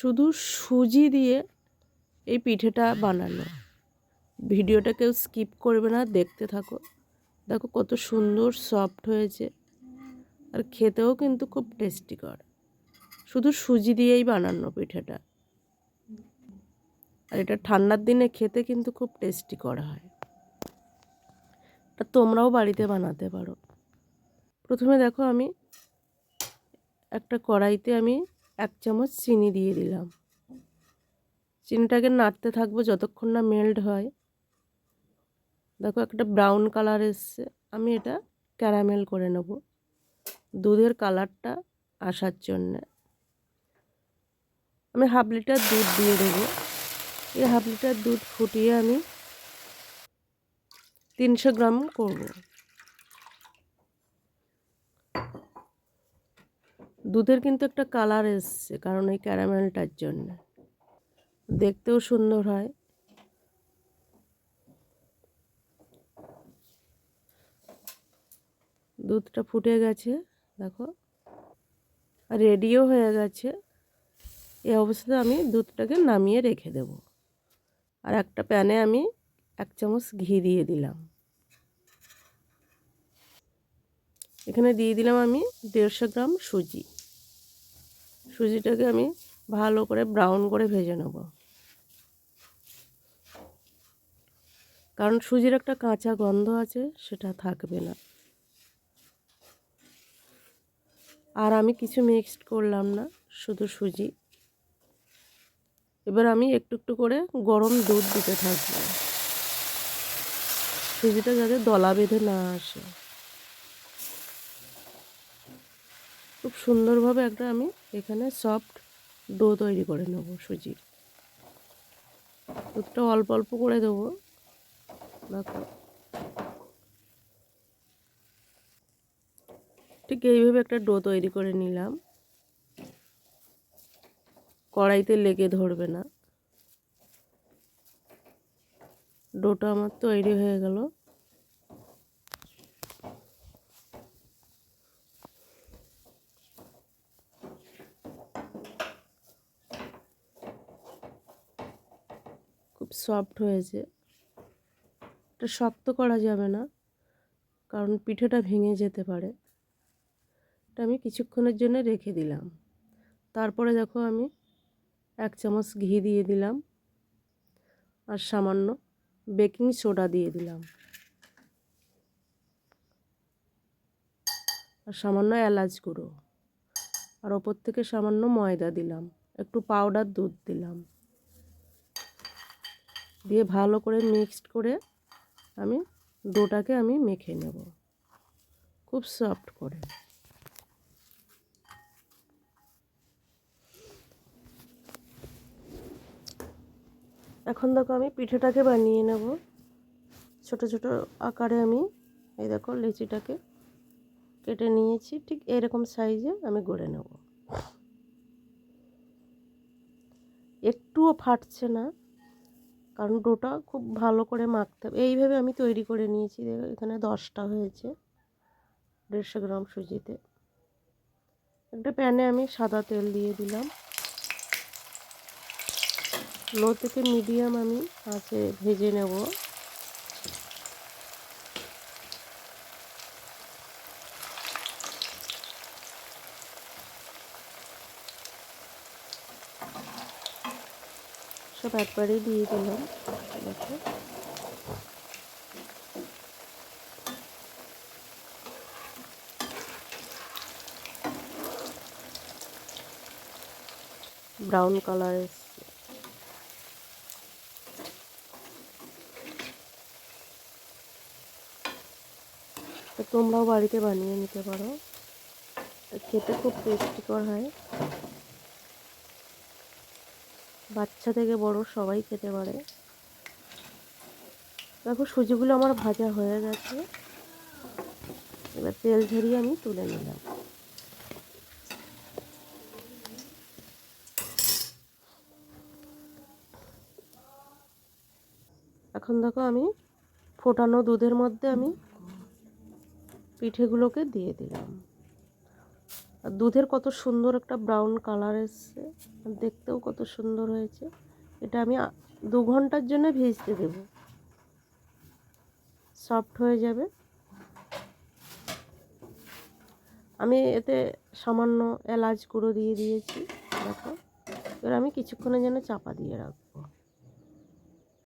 শুধু সুজি দিয়ে এই পিঠেটা বানানো। ভিডিওটা কেউ স্কিপ করবে না, দেখতে থাকো। দেখো কত সুন্দর সফট হয়েছে। আর খেতেও কিন্তু খুব টেস্টিকর শুধু সুজি দিয়েই বানানো পিঠেটা। আর এটা ঠান্ডার দিনে খেতে কিন্তু খুব টেস্টি করা হয়। তোমরাও বাড়িতে বানাতে পারো। প্রথমে দেখো আমি একটা কড়াইতে আমি এক চামচ চিনি দিয়ে দিলাম। চিনিটাকে নাড়তে থাকব যতক্ষণ না মেল্ট হয়। দেখো একটা ব্রাউন কালার এসছে। আমি এটা ক্যারামেল করে নেব। দুধের কালারটা আসার জন্যে। আমি হাফ লিটার দুধ দিয়ে দেবো। এই হাফ লিটার দুধ ফুটিয়ে আমি তিনশো গ্রাম করব। দুধের কিন্তু একটা কালার এসছে, কারণ এই ক্যারামেলটার জন্য। দেখতেও সুন্দর হয়। দুধটা ফুটে গেছে, দেখো। রেডিও হয়ে গেছে। এই অবস্থায় আমি দুধটাকে নামিয়ে রেখে দেব। আর একটা প্যানে আমি এক চামচ ঘি দিয়ে দিলাম। এখানে দিয়ে দিলাম আমি দেড়শো গ্রাম সুজি। সুজিটাকে আমি ভালো করে ব্রাউন করে ভেজে নেব। কারণ সুজির একটা কাঁচা গন্ধ আছে, সেটা থাকবে না। আর আমি কিছু মিক্সড করলাম না, শুধু সুজি। এবার আমি একটু একটু করে গরম দুধ দিতে থাকব। সুজিটা যাতে দলা বেঁধে না আসে। খুব সুন্দরভাবে একটা আমি এখানে সফট ডো তৈরি করে নেব সুজির। দুধটা অল্প অল্প করে দেবো। দেখো। ঠিক এইভাবে একটা ডো তৈরি করে নিলাম। কড়াইতে লেগে ধরবে না। ডোটা আমার তৈরি হয়ে গেল। সফট হয়েছে। এটা শক্ত করা যাবে না, কারণ পিঠেটা ভেঙে যেতে পারে। এটা আমি কিছুক্ষণের জন্য রেখে দিলাম। তারপরে দেখো আমি এক চামচ ঘি দিয়ে দিলাম আর সামান্য বেকিং সোডা দিয়ে দিলাম। আর সামান্য এলাচ গুঁড়ো। আর ওপর থেকে সামান্য ময়দা দিলাম। একটু পাউডার দুধ দিলাম। দিয়ে ভালো করে মিক্সড করে আমি ডোটাকে আমি মেখে নেব। খুব সফট করে। এখন দেখো আমি পিঠেটাকে বানিয়ে নেব। ছোট ছোট আকারে আমি এই দেখো লিচিটাকে কেটে নিয়েছি। ঠিক এরকম সাইজে আমি গড়ে নেব। একটুও ফাটছে না। কারণ ডোটা খুব ভালো করে মাখতে হবে। এইভাবে আমি তৈরি করে নিয়েছি। এখানে দশটা হয়েছে। দেড়শো গ্রাম সুজিতে। একটা প্যানে আমি সাদা তেল দিয়ে দিলাম। লো থেকে মিডিয়াম আমি আছে ভেজে নেব। সব একবারেই দিয়ে দিলাম। দেখো। ব্রাউন কালার এসছে তোমরাও বাড়িতে বানিয়ে নিতে পারো। খেতে খুব টেস্টিকর হয়। বাচ্চা থেকে বড় সবাই খেতে পারে। দেখো সুজিগুলো আমার ভাজা হয়ে গেছে। এবার তেল ঝরিয়ে আমি তুলে নিলাম। এখন দেখো আমি ফোটানো দুধের মধ্যে আমি পিঠেগুলোকে দিয়ে দিলাম। আর দুধের কত সুন্দর একটা ব্রাউন কালার এসছে দেখতেও কত সুন্দর হয়েছে। এটা আমি দু ঘণ্টার জন্য ভিজতে দেব। সফট হয়ে যাবে। আমি এতে সামান্য এলাচ গুঁড়ো দিয়ে দিয়েছি, দেখো। এবার আমি কিছুক্ষণের জন্য চাপা দিয়ে রাখব।